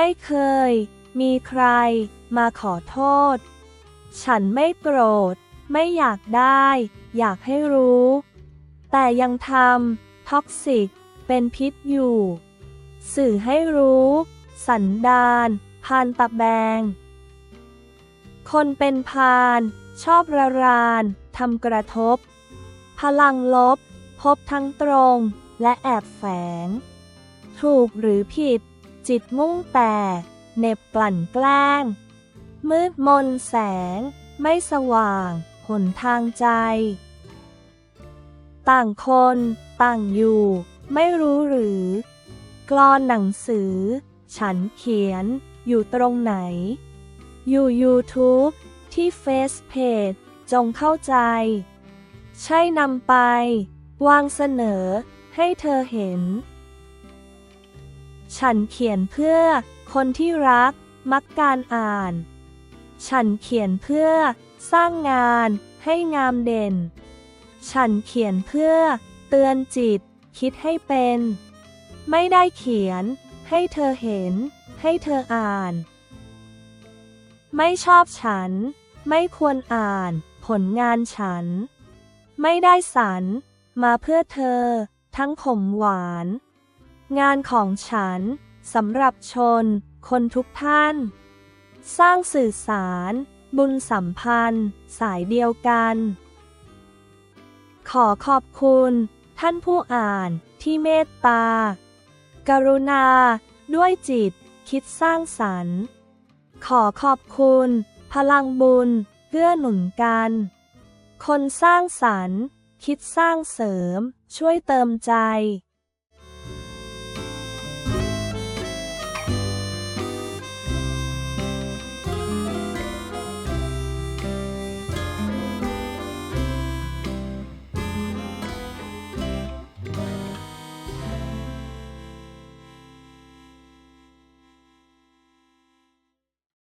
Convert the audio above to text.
ไม่เคย มีใคร มาขอโทษ ฉันไม่โกรธ ไม่อยากได้ อยากให้รู้ แต่ยังทำท็อกซิก เป็นพิษอยู่ สื่อให้รู้ สันดานพานตะแบง คนเป็นพาน ชอบระรานทำกระทบ พลังลบ พบทั้งตรงและแอบแฝง ถูกหรือผิด จิตมุ่งแต่เน็บกลั่นแกล้ง มืดมนแสง ไม่สว่าง หนทางใจ ต่างคนต่างอยู่ ไม่รู้หรือ กลอนหนังสือ ฉันเขียนอยู่ตรงไหน อยู่ YouTube ที่ Face Page จงเข้าใจ ใช่นำไป วางเสนอให้เธอเห็น ฉันเขียนเพื่อ คนที่รัก มักการอ่าน ฉันเขียนเพื่อ สร้างงานให้งามเด่น ฉันเขียนเพื่อ เตือนจิต คิดให้เป็น ไม่ได้เขียน ให้เธอเห็น ให้เธออ่าน ไม่ชอบฉัน ไม่ควรอ่าน ผลงานฉัน ไม่ได้สรรมาเพื่อเธอ ทั้งขมหวาน งานของฉันสำหรับชน คนทุกท่าน สร้างสื่อสาร บุญสัมพันธ์ สายเดียวกัน ขอขอบคุณ ท่านผู้อ่านที่เมตตา กรุณา ด้วยจิต คิดสร้างสรรค์ ขอขอบคุณ พลังบุญเกื้อหนุนกัน คนสร้างสรรค์ คิดสร้างเสริม ช่วยเติมใจ